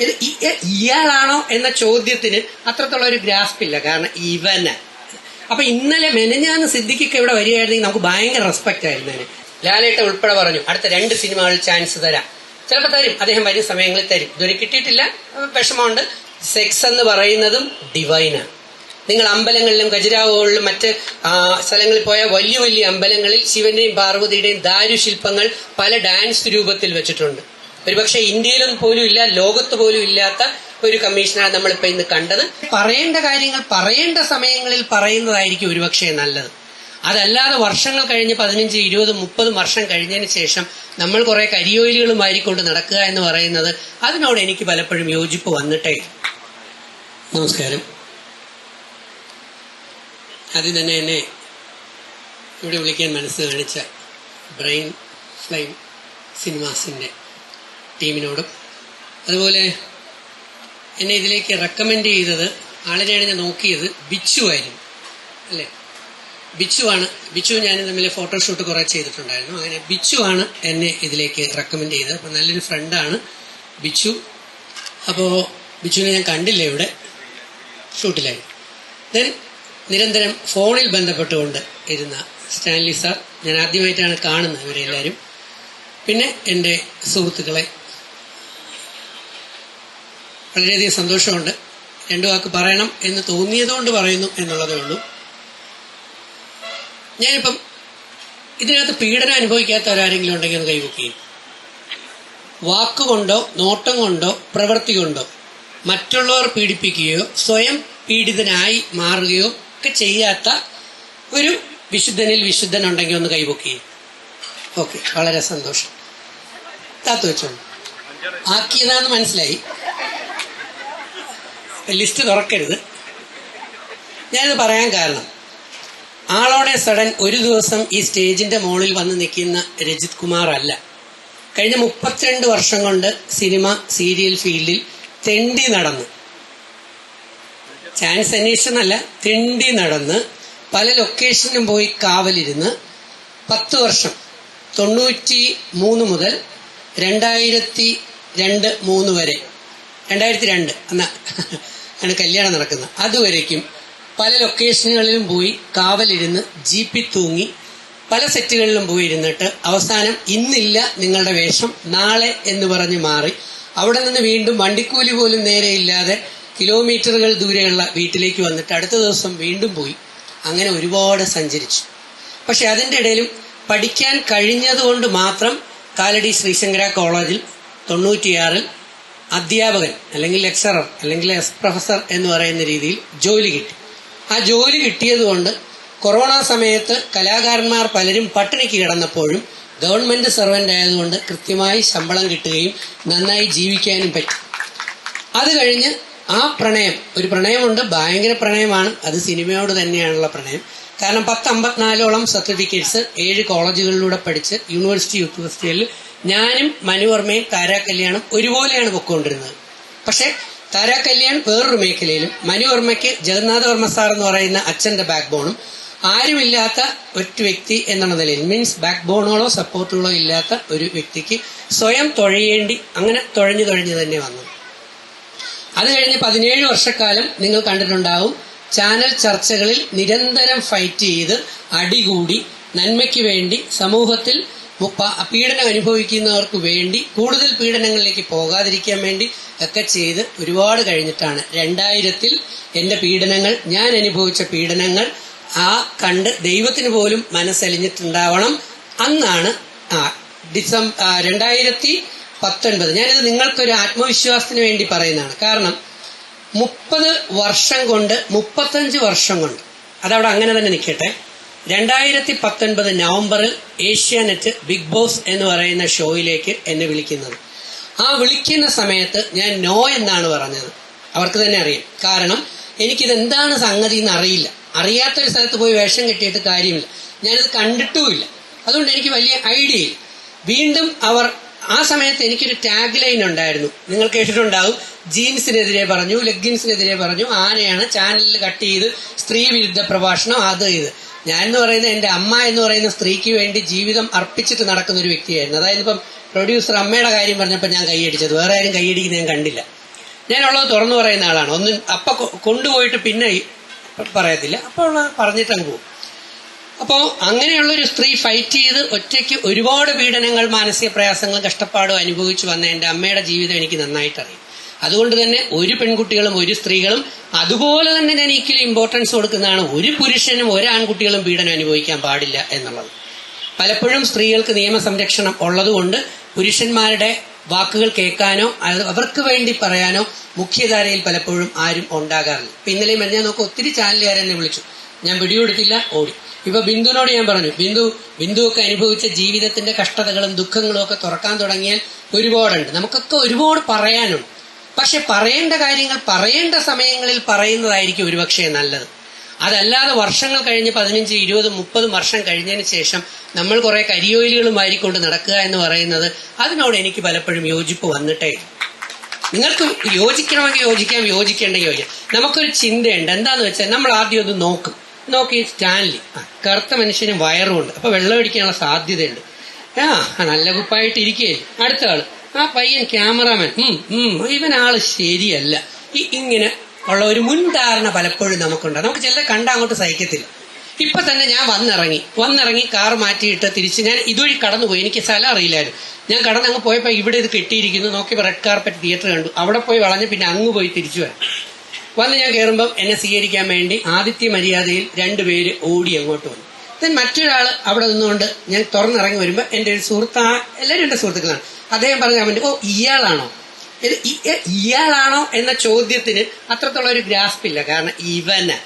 ഇത് ഇയാളാണോ എന്ന ചോദ്യത്തിന് അത്രത്തോളം ഒരു ഗ്രാസ്പ് ഇല്ല. കാരണം ഇവന്. അപ്പൊ ഇന്നലെ മെനഞ്ഞാന്ന് സിദ്ദിഖിക്ക് ഇവിടെ വരികയായിരുന്നെങ്കിൽ നമുക്ക് ഭയങ്കര റെസ്പെക്ട് ആയിരുന്നേനെ ലാലേട്ട ഉൾപ്പെടെ പറഞ്ഞു അടുത്ത രണ്ട് സിനിമകളിൽ ചാൻസ് തരാം. ചിലപ്പോൾ തരും. അദ്ദേഹം വരുന്ന സമയങ്ങളിൽ തരും. ഇതുവരെ കിട്ടിയിട്ടില്ല. വിഷമമുണ്ട്. സെക്സ് എന്ന് പറയുന്നതും ഡിവൈനാണ് നിങ്ങൾ അമ്പലങ്ങളിലും ഖജരാവുകളിലും മറ്റ് സ്ഥലങ്ങളിൽ പോയ വലിയ വലിയ അമ്പലങ്ങളിൽ ശിവന്റെയും പാർവതിയുടെയും ദാരുശില്പങ്ങൾ പല ഡാൻസ് രൂപത്തിൽ വെച്ചിട്ടുണ്ട്. ഒരുപക്ഷെ ഇന്ത്യയിലും പോലും ഇല്ല ലോകത്ത് പോലും ഇല്ലാത്ത ഒരു കമ്മീഷനാണ് നമ്മളിപ്പോ ഇന്ന് കണ്ടത്. പറയേണ്ട കാര്യങ്ങൾ പറയേണ്ട സമയങ്ങളിൽ പറയുന്നതായിരിക്കും ഒരുപക്ഷെ നല്ലത്. അതല്ലാതെ വർഷങ്ങൾ കഴിഞ്ഞ് പതിനഞ്ച് ഇരുപത് മുപ്പത് വർഷം കഴിഞ്ഞതിന് ശേഷം നമ്മൾ കുറെ കരിയോയിലുകളും വാരിക്കൊണ്ട് നടക്കുക എന്ന് പറയുന്നത് അതിനോട് എനിക്ക് പലപ്പോഴും യോജിപ്പ് വന്നിട്ടേ നമസ്കാരം. ആദ്യം തന്നെ എന്നെ ഇവിടെ വിളിക്കാൻ മനസ്സ് കാണിച്ച ബ്രെയിൻ ഫ്ലൈം സിനിമാസിന്റെ ടീമിനോടും. അതുപോലെ എന്നെ ഇതിലേക്ക് റെക്കമെൻഡ് ചെയ്തത് ആളിനെയാണ് ഞാൻ നോക്കിയത് ബിച്ചു ആയിരുന്നു. അല്ലേ? ബിച്ചു ആണ് ബിച്ചു ഞാൻ തമ്മിൽ ഫോട്ടോഷൂട്ട് കുറേ ചെയ്തിട്ടുണ്ടായിരുന്നു. അങ്ങനെ ബിച്ചു ആണ് എന്നെ ഇതിലേക്ക് റെക്കമെൻഡ് ചെയ്തത്. അപ്പം നല്ലൊരു ഫ്രണ്ടാണ് ബിച്ചു. അപ്പോൾ ബിച്ചുവിനെ ഞാൻ കണ്ടില്ല ഇവിടെ. ഷൂട്ടിലായി. ദെൻ നിരന്തരം ഫോണിൽ ബന്ധപ്പെട്ടുകൊണ്ട് ഇരുന്ന സ്റ്റാൻലി സാർ. ഞാൻ ആദ്യമായിട്ടാണ് കാണുന്നത് ഇവരെല്ലാവരും പിന്നെ എന്റെ സുഹൃത്തുക്കളെ വളരെയധികം സന്തോഷമുണ്ട്. രണ്ടു വാക്ക് പറയണം എന്ന് തോന്നിയതുകൊണ്ട് പറയുന്നു എന്നുള്ളതേ ഉള്ളൂ. ഞാനിപ്പം ഇതിനകത്ത് പീഡനം അനുഭവിക്കാത്തവരാരെങ്കിലും ഉണ്ടെങ്കിൽ ഒന്ന് കൈവക്ക്. വാക്കുകൊണ്ടോ നോട്ടം കൊണ്ടോ പ്രവൃത്തി കൊണ്ടോ മറ്റുള്ളവർ പീഡിപ്പിക്കുകയോ സ്വയം പീഡിതനായി മാറുകയോ ഒക്കെ ചെയ്യാത്ത ഒരു വിശുദ്ധനിൽ വിശുദ്ധൻ ഉണ്ടെങ്കിൽ ഒന്ന് കൈവക്ക്. ഓക്കെ വളരെ സന്തോഷം. താത്തു വെച്ചോളൂ. ആക്കിയതാന്ന് മനസ്സിലായി. ലിസ്റ്റ് തുറക്കരുത്. ഞാനിത് പറയാൻ കാരണം ആളോടെ സഡൻ ഒരു ദിവസം ഈ സ്റ്റേജിന്റെ മുകളിൽ വന്ന് നിൽക്കുന്ന രജിത് കുമാർ അല്ല. കഴിഞ്ഞ മുപ്പത്തിരണ്ട് വർഷം കൊണ്ട് സിനിമ സീരിയൽ ഫീൽഡിൽ തെണ്ടി നടന്നു ചാൻസ് അന്വേഷിച്ചെന്നല്ല തെണ്ടി നടന്ന് പല ലൊക്കേഷനിലും പോയി കാവലിരുന്ന് പത്ത് വർഷം തൊണ്ണൂറ്റി മൂന്ന് മുതൽ രണ്ടായിരത്തി രണ്ട് മൂന്ന് വരെ. രണ്ടായിരത്തി രണ്ട് അന്ന ആണ് കല്യാണം നടക്കുന്നത്. അതുവരേക്കും പല ലൊക്കേഷനുകളിലും പോയി കാവലിരുന്ന് ജീപ്പി തൂങ്ങി പല സെറ്റുകളിലും പോയി ഇരുന്നിട്ട് അവസാനം ഇന്നില്ല നിങ്ങളുടെ വേഷം നാളെ എന്ന് പറഞ്ഞ് മാറി. അവിടെ നിന്ന് വീണ്ടും വണ്ടിക്കൂലി പോലും നേരെ ഇല്ലാതെ കിലോമീറ്ററുകൾ ദൂരെയുള്ള വീട്ടിലേക്ക് വന്നിട്ട് അടുത്ത ദിവസം വീണ്ടും പോയി. അങ്ങനെ ഒരുപാട് സഞ്ചരിച്ചു. പക്ഷെ അതിന്റെ ഇടയിലും പഠിക്കാൻ കഴിഞ്ഞതുകൊണ്ട് മാത്രം കാലടി ശ്രീശങ്കര കോളേജിൽ തൊണ്ണൂറ്റിയാറിൽ അധ്യാപകൻ അല്ലെങ്കിൽ ലെക്ചറർ അല്ലെങ്കിൽ എസ് പ്രൊഫസർ എന്ന് പറയുന്ന രീതിയിൽ ജോലി കിട്ടി. ആ ജോലി കിട്ടിയതുകൊണ്ട് കൊറോണ സമയത്ത് കലാകാരന്മാർ പലരും പട്ടിണിക്ക് കിടന്നപ്പോഴും ഗവൺമെന്റ് സർവന്റ് ആയതുകൊണ്ട് കൃത്യമായി ശമ്പളം കിട്ടുകയും നന്നായി ജീവിക്കാനും പറ്റി. അത് കഴിഞ്ഞ് ആ പ്രണയം ഒരു പ്രണയമുണ്ട് ഭയങ്കര പ്രണയമാണ്. അത് സിനിമയോട് തന്നെയാണുള്ള പ്രണയം. കാരണം പത്ത് അമ്പത്തിനാലോളം സർട്ടിഫിക്കറ്റ്സ് ഏഴ് കോളേജുകളിലൂടെ പഠിച്ച് യൂണിവേഴ്സിറ്റി യൂത്ത് ഫെസ്റ്റിവലിൽ ഞാനും മനുവർമ്മയും താരാ കല്യാണം ഒരുപോലെയാണ് പൊക്കോണ്ടിരുന്നത്. പക്ഷെ താരാ കല്യാൺ വേറൊരു മേഖലയിലും മനുവർമ്മയ്ക്ക് ജഗന്നാഥവർമ്മ സാർ എന്ന് പറയുന്ന അച്ഛന്റെ ബാക്ക് ബോണും ആരുമില്ലാത്ത ഒറ്റ വ്യക്തി എന്നുള്ള നിലയിൽ മീൻസ് ബാക്ക് ബോണുകളോ സപ്പോർട്ടുകളോ ഇല്ലാത്ത ഒരു വ്യക്തിക്ക് സ്വയം തുഴയേണ്ടി അങ്ങനെ തുഴഞ്ഞു തുഴഞ്ഞു തന്നെ വന്നു. അത് കഴിഞ്ഞ് പതിനേഴ് വർഷക്കാലം നിങ്ങൾ കണ്ടിട്ടുണ്ടാവും ചാനൽ ചർച്ചകളിൽ നിരന്തരം ഫൈറ്റ് ചെയ്ത് അടികൂടി നന്മയ്ക്ക് വേണ്ടി സമൂഹത്തിൽ പീഡനം അനുഭവിക്കുന്നവർക്ക് വേണ്ടി കൂടുതൽ പീഡനങ്ങളിലേക്ക് പോകാതിരിക്കാൻ വേണ്ടി ഒക്കെ ചെയ്ത് ഒരുപാട് കഴിഞ്ഞിട്ടാണ്. രണ്ടായിരത്തിൽ എന്റെ പീഡനങ്ങൾ ഞാൻ അനുഭവിച്ച പീഡനങ്ങൾ ആ കണ്ട് ദൈവത്തിന് പോലും മനസ്സലിഞ്ഞിട്ടുണ്ടാവണം അന്നാണ് ആ ഡിസംബർ രണ്ടായിരത്തി പത്തൊൻപത്. ഞാനിത് നിങ്ങൾക്കൊരു ആത്മവിശ്വാസത്തിന് വേണ്ടി പറയുന്നതാണ്. കാരണം മുപ്പത് വർഷം കൊണ്ട് മുപ്പത്തഞ്ച് വർഷം കൊണ്ട് അതവിടെ അങ്ങനെ തന്നെ നിൽക്കട്ടെ. രണ്ടായിരത്തി പത്തൊൻപത് നവംബറിൽ ഏഷ്യാനെറ്റ് ബിഗ് ബോസ് എന്ന് പറയുന്ന ഷോയിലേക്ക് എന്നെ വിളിക്കുന്നത്. ആ വിളിക്കുന്ന സമയത്ത് ഞാൻ നോ എന്നാണ് പറഞ്ഞത്. അവർക്ക് തന്നെ അറിയാം. കാരണം എനിക്കിത് എന്താണ് സംഗതി എന്ന് അറിയില്ല. അറിയാത്തൊരു സ്ഥലത്ത് പോയി വേഷം കെട്ടിയിട്ട് കാര്യമില്ല. ഞാനിത് കണ്ടിട്ടുമില്ല. അതുകൊണ്ട് എനിക്ക് വലിയ ഐഡിയ ഇല്ല. വീണ്ടും അവർ ആ സമയത്ത് എനിക്കൊരു ടാഗ് ലൈൻ ഉണ്ടായിരുന്നു. നിങ്ങൾ കേട്ടിട്ടുണ്ടാവും. ജീൻസിനെതിരെ പറഞ്ഞു ലെഗിൻസിനെതിരെ പറഞ്ഞു ആനയാണ് ചാനലിൽ കട്ട് ചെയ്ത് സ്ത്രീ വിരുദ്ധ പ്രഭാഷണം അത് ഇത്. ഞാൻ എന്ന് പറയുന്ന എന്റെ അമ്മ എന്ന് പറയുന്ന സ്ത്രീക്ക് വേണ്ടി ജീവിതം അർപ്പിച്ചിട്ട് നടക്കുന്ന ഒരു വ്യക്തിയായിരുന്നു. അതായത് ഇപ്പം പ്രൊഡ്യൂസർ അമ്മയുടെ കാര്യം പറഞ്ഞപ്പോൾ ഞാൻ കൈയടിച്ചത് വേറെ ആരും കൈയടിക്കുന്ന ഞാൻ കണ്ടില്ല. ഞാനുള്ളത് തുറന്നു പറയുന്ന ആളാണ്. ഒന്നും അപ്പൊ കൊണ്ടുപോയിട്ട് പിന്നെ പറയത്തില്ല. അപ്പോൾ പറഞ്ഞിട്ട് പറഞ്ഞിട്ടങ്ങ് പോകും. അപ്പോൾ അങ്ങനെയുള്ള ഒരു സ്ത്രീ ഫൈറ്റ് ചെയ്ത് ഒറ്റയ്ക്ക് ഒരുപാട് പീഡനങ്ങൾ മാനസിക പ്രയാസങ്ങളും കഷ്ടപ്പാടും അനുഭവിച്ചു വന്ന എന്റെ അമ്മയുടെ ജീവിതം എനിക്ക് നന്നായിട്ട് അറിയാം അതുകൊണ്ട് തന്നെ ഒരു പെൺകുട്ടികളും ഒരു സ്ത്രീകളും അതുപോലെ തന്നെ ഞാൻ ഈക്വലി ഇമ്പോർട്ടൻസ് കൊടുക്കുന്നതാണ് ഒരു പുരുഷനും ഒരു ആൺകുട്ടികളും പീഡനം അനുഭവിക്കാൻ പാടില്ല എന്നുള്ളത്. പലപ്പോഴും സ്ത്രീകൾക്ക് നിയമ സംരക്ഷണം ഉള്ളതുകൊണ്ട് പുരുഷന്മാരുടെ വാക്കുകൾ കേൾക്കാനോ അവർക്ക് വേണ്ടി പറയാനോ മുഖ്യധാരയിൽ പലപ്പോഴും ആരും ഉണ്ടാകാറില്ല. ഇപ്പൊ ഇന്നലെയും ഞാൻ നോക്ക് ഒത്തിരി ചാനലുകാരെ എന്നെ വിളിച്ചു. ഞാൻ പിടികൊടുത്തില്ല ഓടി. ഇപ്പൊ ബിന്ദുവിനോട് ഞാൻ പറഞ്ഞു ബിന്ദു ബിന്ദു ഒക്കെ അനുഭവിച്ച ജീവിതത്തിന്റെ കഷ്ടതകളും ദുഃഖങ്ങളും ഒക്കെ തുറക്കാൻ തുടങ്ങിയാൽ ഒരുപാടുണ്ട്. നമുക്കൊക്കെ ഒരുപാട് പറയാനുണ്ട്. പക്ഷെ പറയേണ്ട കാര്യങ്ങൾ പറയേണ്ട സമയങ്ങളിൽ പറയുന്നതായിരിക്കും ഒരുപക്ഷെ നല്ലത്. അതല്ലാതെ വർഷങ്ങൾ കഴിഞ്ഞ് പതിനഞ്ച് ഇരുപത് മുപ്പത് വർഷം കഴിഞ്ഞതിന് ശേഷം നമ്മൾ കുറെ കരിയോയിലുകളും വാരിക്കൊണ്ട് നടക്കുക എന്ന് പറയുന്നത് അതിനോട് എനിക്ക് പലപ്പോഴും യോജിപ്പ് വന്നിട്ടേ. നിങ്ങൾക്ക് യോജിക്കണമെങ്കിൽ യോജിക്കാം യോജിക്കേണ്ടെങ്കിൽ യോജിക്കാം. നമുക്കൊരു ചിന്തയുണ്ട്. എന്താന്ന് വെച്ചാൽ നമ്മൾ ആദ്യം ഒന്ന് നോക്കും. നോക്കി സ്റ്റാൻലി. കറുത്ത മനുഷ്യന് വയറുമുണ്ട്. അപ്പൊ വെള്ളം അടിക്കാനുള്ള സാധ്യതയുണ്ട്. ആ നല്ല കുപ്പായിട്ട് ഇരിക്കുകയല്ലേ അടുത്ത ആൾ. ആ പയ്യൻ ക്യാമറാമാൻ. ഇവൻ ആൾ ശരിയല്ല. ഈ ഇങ്ങനെ ഉള്ള ഒരു മുൻധാരണ പലപ്പോഴും നമുക്കുണ്ട്. നമുക്ക് ചില കണ്ട അങ്ങോട്ട് സഹിക്കത്തില്ല. ഇപ്പൊ തന്നെ ഞാൻ വന്നിറങ്ങി. വന്നിറങ്ങി കാർ മാറ്റിയിട്ട് തിരിച്ച് ഞാൻ ഇതുവഴി കടന്നുപോയി. എനിക്ക് സ്ഥലം അറിയില്ലായിരുന്നു. ഞാൻ കടന്ന് അങ്ങ് പോയപ്പോൾ ഇവിടെ ഇത് കെട്ടിയിരിക്കുന്നു. നോക്കിയപ്പോൾ റെഡ് കാർപ്പറ്റ് തിയേറ്റർ കണ്ടു. അവിടെ പോയി വളഞ്ഞ് പിന്നെ അങ്ങ് പോയി തിരിച്ചു വരാം. വന്ന് ഞാൻ കയറുമ്പം എന്നെ സ്വീകരിക്കാൻ വേണ്ടി ആദിത്യ മര്യാദയിൽ രണ്ടുപേര് ഓടി അങ്ങോട്ട് വന്നു. ദെൻ മറ്റൊരാൾ അവിടെ നിന്നുകൊണ്ട് ഞാൻ തുറന്നിറങ്ങി വരുമ്പോൾ എന്റെ ഒരു സുഹൃത്ത് എല്ലാവരും എന്റെ സുഹൃത്തുക്കളാണ്. അദ്ദേഹം പറഞ്ഞ അവന്റെ ഓ ഇയാളാണോ? ഇത് ഇയാളാണോ എന്ന ചോദ്യത്തിന് അത്രത്തോളം ഒരു ഗ്രാസ്പില്ല കാരണം ഇവന്.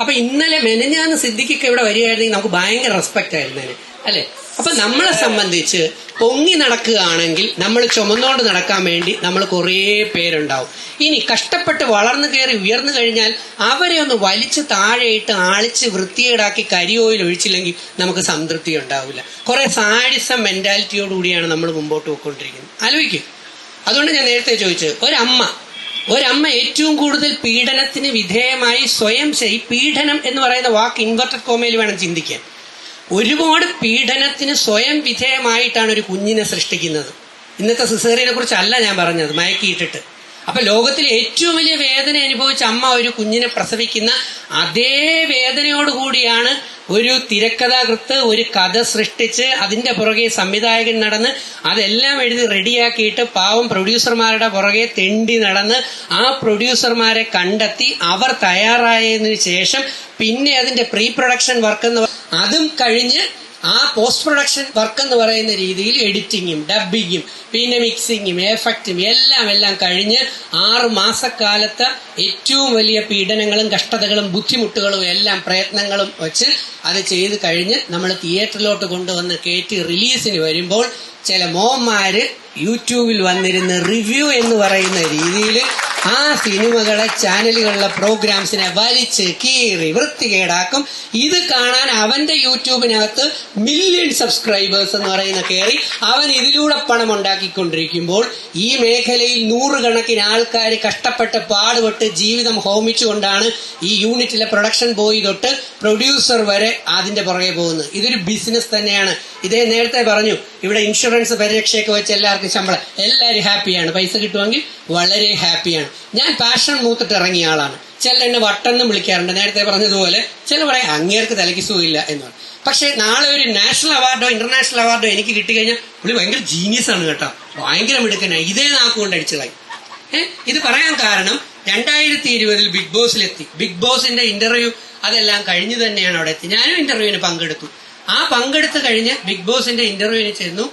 അപ്പൊ ഇന്നലെ മെനഞ്ഞാന്ന് സിദ്ദിഖൊക്കെ ഇവിടെ വരികയായിരുന്നെങ്കിൽ നമുക്ക് ഭയങ്കര റെസ്പെക്റ്റ് ആയിരുന്നേനെ അല്ലെ? അപ്പൊ നമ്മളെ സംബന്ധിച്ച് പൊങ്ങി നടക്കുകയാണെങ്കിൽ നമ്മൾ ചുമന്നോണ്ട് നടക്കാൻ വേണ്ടി നമ്മൾ കുറേ പേരുണ്ടാവും. ഇനി കഷ്ടപ്പെട്ട് വളർന്നു കയറി ഉയർന്നു കഴിഞ്ഞാൽ അവരെ ഒന്ന് വലിച്ചു താഴെയിട്ട് ആളിച്ച് വൃത്തികേടാക്കി കരിയോയിൽ ഒഴിച്ചില്ലെങ്കിൽ നമുക്ക് സംതൃപ്തി ഉണ്ടാവില്ല. കുറെ സാഡിസം മെന്റാലിറ്റിയോടുകൂടിയാണ് നമ്മൾ മുമ്പോട്ട് പോയിക്കൊണ്ടിരിക്കുന്നത്. ആലോചിക്കും. അതുകൊണ്ട് ഞാൻ നേരത്തെ ചോദിച്ചത് ഒരമ്മ ഒരമ്മ ഏറ്റവും കൂടുതൽ പീഡനത്തിന് വിധേയമായി സ്വയം ചെയ് പീഡനം എന്ന് പറയുന്ന വാക്ക് ഇൻവെർട്ടഡ് കോമയിൽ വേണം ചിന്തിക്കാൻ. ഒരുപാട് പീഡനത്തിന് സ്വയം വിധേയമായിട്ടാണ് ഒരു കുഞ്ഞിനെ സൃഷ്ടിക്കുന്നത്. ഇന്നത്തെ സിസേറിനെ കുറിച്ചല്ല ഞാൻ പറഞ്ഞത് മയക്കിയിട്ടിട്ട്. അപ്പൊ ലോകത്തിൽ ഏറ്റവും വലിയ വേദന അനുഭവിച്ച അമ്മ ഒരു കുഞ്ഞിനെ പ്രസവിക്കുന്ന അതേ വേദനയോടുകൂടിയാണ് ഒരു തിരക്കഥാകൃത്ത് ഒരു കഥ സൃഷ്ടിച്ച് അതിന്റെ പുറകെ സംവിധായകൻ നടന്ന് അതെല്ലാം എഴുതി റെഡിയാക്കിയിട്ട് പാവം പ്രൊഡ്യൂസർമാരുടെ പുറകെ തെണ്ടി നടന്ന് ആ പ്രൊഡ്യൂസർമാരെ കണ്ടെത്തി അവർ തയ്യാറായതിനു ശേഷം പിന്നെ അതിന്റെ പ്രീ പ്രൊഡക്ഷൻ വർക്ക് എന്ന് അതും കഴിഞ്ഞ് ആ പോസ്റ്റ് പ്രൊഡക്ഷൻ വർക്ക് എന്ന് പറയുന്ന രീതിയിൽ എഡിറ്റിങ്ങും ഡബിങ്ങും പിന്നെ മിക്സിങ്ങും എഫക്റ്റും എല്ലാം എല്ലാം കഴിഞ്ഞ് ആറ് മാസക്കാലത്ത് ഏറ്റവും വലിയ പീഡനങ്ങളും കഷ്ടതകളും ബുദ്ധിമുട്ടുകളും എല്ലാം പ്രയത്നങ്ങളും വെച്ച് അത് ചെയ്ത് കഴിഞ്ഞ് നമ്മൾ തിയേറ്ററിലോട്ട് കൊണ്ടുവന്ന് കയറ്റി റിലീസിന് വരുമ്പോൾ ചില മോന്മാര് യൂട്യൂബിൽ വന്നിരുന്ന് റിവ്യൂ എന്ന് പറയുന്ന രീതിയിൽ ആ സിനിമകളെ ചാനലുകളിലെ പ്രോഗ്രാംസിനെ വലിച്ച് കീറി വൃത്തികേടാക്കും. ഇത് കാണാൻ അവന്റെ യൂട്യൂബിനകത്ത് മില്യൺ സബ്സ്ക്രൈബേഴ്സ് എന്ന് പറയുന്ന കയറി അവൻ ഇതിലൂടെ പണം ഉണ്ടാക്കിക്കൊണ്ടിരിക്കുമ്പോൾ ഈ മേഖലയിൽ നൂറുകണക്കിന് ആൾക്കാർ കഷ്ടപ്പെട്ട് പാടുപെട്ട് ജീവിതം ഹോമിച്ചുകൊണ്ടാണ് ഈ യൂണിറ്റിലെ പ്രൊഡക്ഷൻ ബോയ് തൊട്ട് പ്രൊഡ്യൂസർ വരെ അതിന്റെ പുറകെ പോകുന്നത്. ഇതൊരു ബിസിനസ് തന്നെയാണ്. ഇതേ നേരത്തെ പറഞ്ഞു ഇവിടെ ഇൻഷുറൻസ് പരിരക്ഷയൊക്കെ വെച്ച് എല്ലാവർക്കും ശമ്പളം. എല്ലാവരും ഹാപ്പിയാണ്. പൈസ കിട്ടുമെങ്കിൽ വളരെ ഹാപ്പിയാണ്. ഞാൻ പാഷൻ മൂത്തിട്ട് ഇറങ്ങിയ ആളാണ്. ചില എന്നെ വട്ടെന്നും വിളിക്കാറുണ്ട്. നേരത്തെ പറഞ്ഞതുപോലെ ചില പറയാം അങ്ങേർക്ക് തലയ്ക്ക് സുഖമില്ല എന്ന് പറയും പക്ഷെ നാളെ ഒരു നാഷണൽ അവാർഡോ ഇന്റർനാഷണൽ അവാർഡോ എനിക്ക് കിട്ടിക്കഴിഞ്ഞാൽ പുള്ളി ഭയങ്കര ജീനിയസ് ആണ് കേട്ടോ. ഭയങ്കര മിടുക്കനാണ് ഇതേ നാക്കുകൊണ്ട് അടിച്ചതായി. ഏഹ് ഇത് പറയാൻ കാരണം രണ്ടായിരത്തി ഇരുപതിൽ ബിഗ് ബോസിലെത്തി. ബിഗ് ബോസിന്റെ ഇന്റർവ്യൂ അതെല്ലാം കഴിഞ്ഞു തന്നെയാണ് അവിടെ എത്തി. ഞാനും ഇന്റർവ്യൂവിന് പങ്കെടുത്തു. ആ പങ്കെടുത്ത് കഴിഞ്ഞ് ബിഗ് ബോസിന്റെ ഇന്റർവ്യൂവിന് ചെന്നു.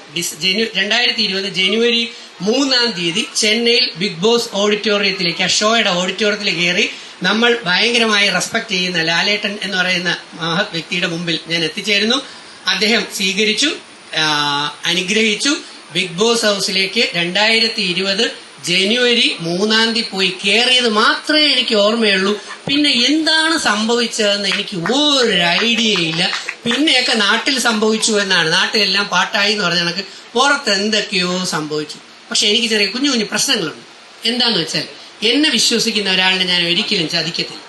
രണ്ടായിരത്തി ഇരുപത് ജനുവരി മൂന്നാം തീയതി ചെന്നൈയിൽ ബിഗ് ബോസ് ഓഡിറ്റോറിയത്തിലേക്ക് ആ ഷോയുടെ ഓഡിറ്റോറിയത്തിൽ കയറി നമ്മൾ ഭയങ്കരമായി റെസ്പെക്ട് ചെയ്യുന്ന ലാലേട്ടൻ എന്ന് പറയുന്ന മഹത് വ്യക്തിയുടെ മുമ്പിൽ ഞാൻ എത്തിച്ചേരുന്നു. അദ്ദേഹം സ്വീകരിച്ചു അനുഗ്രഹിച്ചു. ബിഗ് ബോസ് ഹൗസിലേക്ക് രണ്ടായിരത്തി ഇരുപത് ജനുവരി മൂന്നാം തീയതി പോയി കയറിയത് മാത്രമേ എനിക്ക് ഓർമ്മയുള്ളൂ. പിന്നെ എന്താണ് സംഭവിച്ചതെന്ന് എനിക്ക് ഒരു ഐഡിയ ഇല്ല. പിന്നെയൊക്കെ നാട്ടിൽ സംഭവിച്ചു എന്നാണ്. നാട്ടിലെല്ലാം പാട്ടായി എന്ന് പറഞ്ഞ കണക്ക് പുറത്ത് എന്തൊക്കെയോ സംഭവിച്ചു. പക്ഷെ എനിക്ക് ചെറിയ കുഞ്ഞു കുഞ്ഞു പ്രശ്നങ്ങളുണ്ട്. എന്താന്ന് വെച്ചാൽ എന്നെ വിശ്വസിക്കുന്ന ഒരാളിനെ ഞാൻ ഒരിക്കലും ചതിക്കത്തില്ല.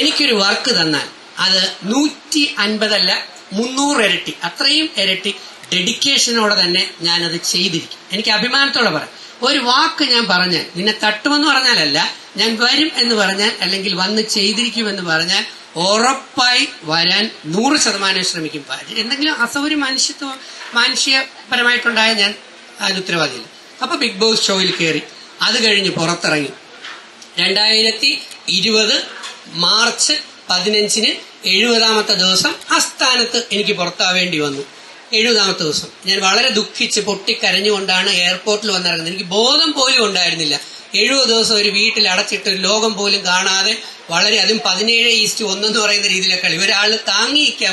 എനിക്കൊരു വർക്ക് തന്നാൽ അത് നൂറ്റി അൻപതല്ല മുന്നൂറ് ഇരട്ടി. അത്രയും ഇരട്ടി. ഡെഡിക്കേഷനോടെ തന്നെ ഞാനത് ചെയ്തിരിക്കും. എനിക്ക് അഭിമാനത്തോടെ പറയാം. ഒരു വാക്ക് ഞാൻ പറഞ്ഞാൽ നിന്നെ തട്ടുമെന്ന് പറഞ്ഞാലല്ല ഞാൻ വരും എന്ന് പറഞ്ഞാൽ അല്ലെങ്കിൽ വന്ന് ചെയ്തിരിക്കുമെന്ന് പറഞ്ഞാൽ ഉറപ്പായി വരാൻ നൂറ് ശതമാനം ശ്രമിക്കും. എന്തെങ്കിലും അസൗകര്യം മനുഷ്യത്വ മാനുഷികപരമായിട്ടുണ്ടായ ഞാൻ അതിന് ഉത്തരവാദിയില്ല. അപ്പൊ ബിഗ് ബോസ് ഷോയിൽ കയറി അത് കഴിഞ്ഞ് പുറത്തിറങ്ങി. രണ്ടായിരത്തി ഇരുപത് മാർച്ച് പതിനഞ്ചിന് എഴുപതാമത്തെ ദിവസം ആ സ്ഥാനത്ത് എനിക്ക് പുറത്താവേണ്ടി വന്നു. എഴുപതാമത്തെ ദിവസം. ഞാൻ വളരെ ദുഃഖിച്ച് പൊട്ടിക്കരഞ്ഞുകൊണ്ടാണ് എയർപോർട്ടിൽ വന്നിറങ്ങുന്നത്. എനിക്ക് ബോധം പോലും ഉണ്ടായിരുന്നില്ല. എഴുപത് ദിവസം ഒരു വീട്ടിൽ അടച്ചിട്ട് ഒരു ലോകം പോലും കാണാതെ വളരെ അതും പതിനേഴ് ഈസ്റ്റ് ഒന്നെന്ന് പറയുന്ന രീതിയിലെ കളി ഒരാൾ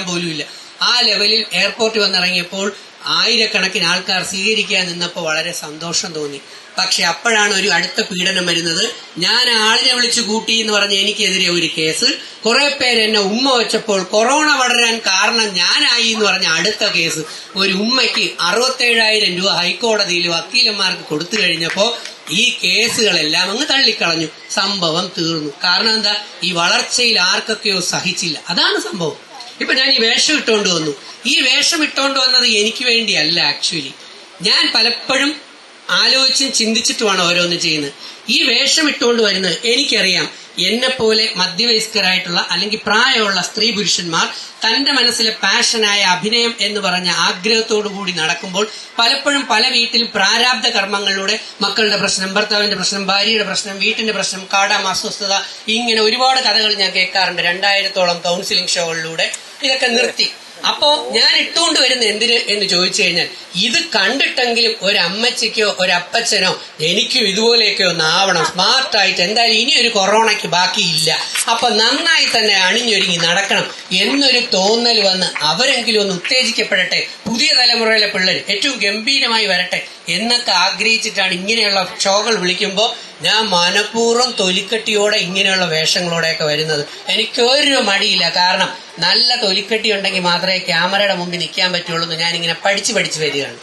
പോലും ഇല്ല ആ ലെവലിൽ എയർപോർട്ടിൽ വന്നിറങ്ങിയപ്പോൾ ആയിരക്കണക്കിന് ആൾക്കാർ സ്വീകരിക്കാൻ നിന്നപ്പോൾ വളരെ സന്തോഷം തോന്നി. പക്ഷെ അപ്പോഴാണ് ഒരു അടുത്ത പീഡനം വരുന്നത്. ഞാൻ ആളിനെ വിളിച്ചു കൂട്ടി എന്ന് പറഞ്ഞ് എനിക്കെതിരെ ഒരു കേസ്. കുറെ പേര് എന്നെ ഉമ്മ വെച്ചപ്പോൾ കൊറോണ വളരാൻ കാരണം ഞാനായി എന്ന് പറഞ്ഞ അടുത്ത കേസ്. ഒരു ഉമ്മയ്ക്ക് അറുപത്തേഴായിരം രൂപ ഹൈക്കോടതിയിൽ വക്കീലന്മാർക്ക് കൊടുത്തു കഴിഞ്ഞപ്പോൾ ഈ കേസുകളെല്ലാം അങ്ങ് തള്ളിക്കളഞ്ഞു. സംഭവം തീർന്നു. കാരണം എന്താ? ഈ വളർച്ചയിൽ ആർക്കൊക്കെയോ സഹിച്ചില്ല. അതാണ് സംഭവം. ഇപ്പൊ ഞാൻ ഈ വേഷം ഇട്ടുകൊണ്ട് വന്നു. ഈ വേഷം ഇട്ടുകൊണ്ട് വന്നത് എനിക്ക് വേണ്ടിയല്ല ആക്ച്വലി ഞാൻ പലപ്പോഴും ആലോചിച്ചും ചിന്തിച്ചിട്ടുമാണ് ഓരോന്ന് ചെയ്യുന്നത്. ഈ വേഷം ഇട്ടുകൊണ്ട് വരുന്നത് എനിക്കറിയാം. എന്നെ പോലെ മധ്യവയസ്കരായിട്ടുള്ള അല്ലെങ്കിൽ പ്രായമുള്ള സ്ത്രീ പുരുഷന്മാർ തന്റെ മനസ്സിലെ പാഷനായ അഭിനയം എന്ന് പറഞ്ഞ ആഗ്രഹത്തോടു കൂടി നടക്കുമ്പോൾ പലപ്പോഴും പല വീട്ടിലും പ്രാരാബ്ധ കർമ്മങ്ങളിലൂടെ മക്കളുടെ പ്രശ്നം ഭർത്താവിന്റെ പ്രശ്നം ഭാര്യയുടെ പ്രശ്നം വീട്ടിന്റെ പ്രശ്നം കാടാം അസ്വസ്ഥത ഇങ്ങനെ ഒരുപാട് കഥകൾ ഞാൻ കേൾക്കാറുണ്ട്. രണ്ടായിരത്തോളം കൗൺസിലിംഗ് ഷോകളിലൂടെ ഇതൊക്കെ നിർത്തി. അപ്പോ ഞാൻ ഇട്ടുകൊണ്ട് വരുന്ന എന്തിന് എന്ന് ചോദിച്ചു കഴിഞ്ഞാൽ ഇത് കണ്ടിട്ടെങ്കിലും ഒരു അമ്മച്ചിക്കോ ഒരു അപ്പച്ചനോ എനിക്കും ഇതുപോലെയൊക്കെ ഒന്ന് ആവണം സ്മാർട്ടായിട്ട് എന്തായാലും ഇനി ഒരു കൊറോണയ്ക്ക് ബാക്കിയില്ല. അപ്പൊ നന്നായി തന്നെ അണിഞ്ഞൊരുങ്ങി നടക്കണം എന്നൊരു തോന്നൽ വന്ന് അവരെങ്കിലും ഒന്ന് ഉത്തേജിക്കപ്പെടട്ടെ പുതിയ തലമുറയിലെ പിള്ളേർ ഏറ്റവും ഗംഭീരമായി വരട്ടെ എന്നൊക്കെ ആഗ്രഹിച്ചിട്ടാണ് ഇങ്ങനെയുള്ള ഷോകൾ വിളിക്കുമ്പോൾ ഞാൻ മനഃപൂർവം തൊലിക്കട്ടിയോടെ ഇങ്ങനെയുള്ള വേഷങ്ങളോടെയൊക്കെ വരുന്നത്. എനിക്കൊരു മടിയില്ല. കാരണം നല്ല തൊലിക്കട്ടി ഉണ്ടെങ്കിൽ മാത്രമേ ക്യാമറയുടെ മുമ്പിൽ നിൽക്കാൻ പറ്റുള്ളൂ എന്ന് ഞാനിങ്ങനെ പഠിച്ച് പഠിച്ച് വരികയാണ്.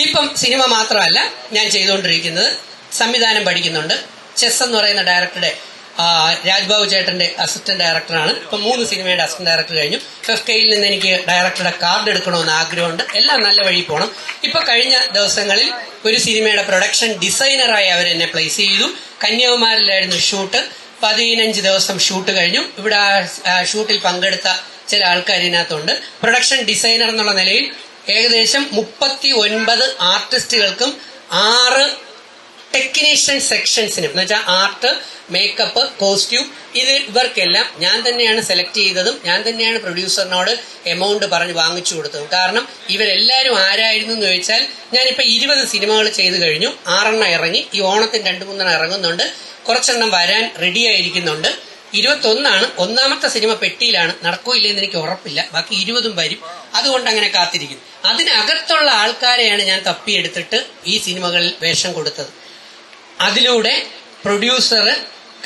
ഇപ്പം സിനിമ മാത്രമല്ല ഞാൻ ചെയ്തുകൊണ്ടിരിക്കുന്നത്. സംവിധാനം പഠിക്കുന്നുണ്ട്. ചെസ് എന്ന് പറയുന്ന ഡയറക്ടറുടെ രാജ്ബാബു ചേട്ടന്റെ അസിസ്റ്റന്റ് ഡയറക്ടറാണ് ഇപ്പൊ മൂന്ന് സിനിമയുടെ അസിസ്റ്റന്റ് ഡയറക്ടർ കഴിഞ്ഞു. ഫെഫ്കയിൽ നിന്ന് എനിക്ക് ഡയറക്ടറുടെ കാർഡ് എടുക്കണമെന്ന് ആഗ്രഹമുണ്ട്. എല്ലാം നല്ല വഴി പോകണം ഇപ്പൊ കഴിഞ്ഞ ദിവസങ്ങളിൽ ഒരു സിനിമയുടെ പ്രൊഡക്ഷൻ ഡിസൈനറായി അവർ എന്നെ പ്ലേസ് ചെയ്തു. കന്യാകുമാരിലായിരുന്നു ഷൂട്ട് പതിനഞ്ച് ദിവസം ഷൂട്ട് കഴിഞ്ഞു. ഇവിടെ ഷൂട്ടിൽ പങ്കെടുത്ത ചില ആൾക്കാർ ഇതിനകത്തുണ്ട്. പ്രൊഡക്ഷൻ ഡിസൈനർ എന്നുള്ള നിലയിൽ ഏകദേശം മുപ്പത്തി ഒൻപത് ആർട്ടിസ്റ്റുകൾക്കും ആറ് ടെക്നീഷ്യൻ സെക്ഷൻസിനും എന്ന് വെച്ചാൽ ആർട്ട് മേക്കപ്പ് കോസ്റ്റ്യൂം ഇത് ഇവർക്കെല്ലാം ഞാൻ തന്നെയാണ് സെലക്ട് ചെയ്തതും ഞാൻ തന്നെയാണ് പ്രൊഡ്യൂസറിനോട് എമൗണ്ട് പറഞ്ഞ് വാങ്ങിച്ചു കൊടുത്തതും. കാരണം ഇവരെല്ലാവരും ആരായിരുന്നു എന്ന് ചോദിച്ചാൽ ഞാനിപ്പോൾ ഇരുപത് സിനിമകൾ ചെയ്തു കഴിഞ്ഞു ആറെണ്ണം ഇറങ്ങി ഈ ഓണത്തിന് രണ്ട് മൂന്നെണ്ണം ഇറങ്ങുന്നുണ്ട് കുറച്ചെണ്ണം വരാൻ റെഡി ആയിരിക്കുന്നുണ്ട്. ഇരുപത്തൊന്നാണ് ഒന്നാമത്തെ സിനിമ പെട്ടിയിലാണ് നടക്കോ ഇല്ലെന്ന് എനിക്ക് ഉറപ്പില്ല ബാക്കി ഇരുപതും വരും. അതുകൊണ്ട് അങ്ങനെ കാത്തിരിക്കുന്നു. അതിനകത്തുള്ള ആൾക്കാരെയാണ് ഞാൻ തപ്പിയെടുത്തിട്ട് ഈ സിനിമകളിൽ വേഷം കൊടുത്തത്. അതിലൂടെ പ്രൊഡ്യൂസർ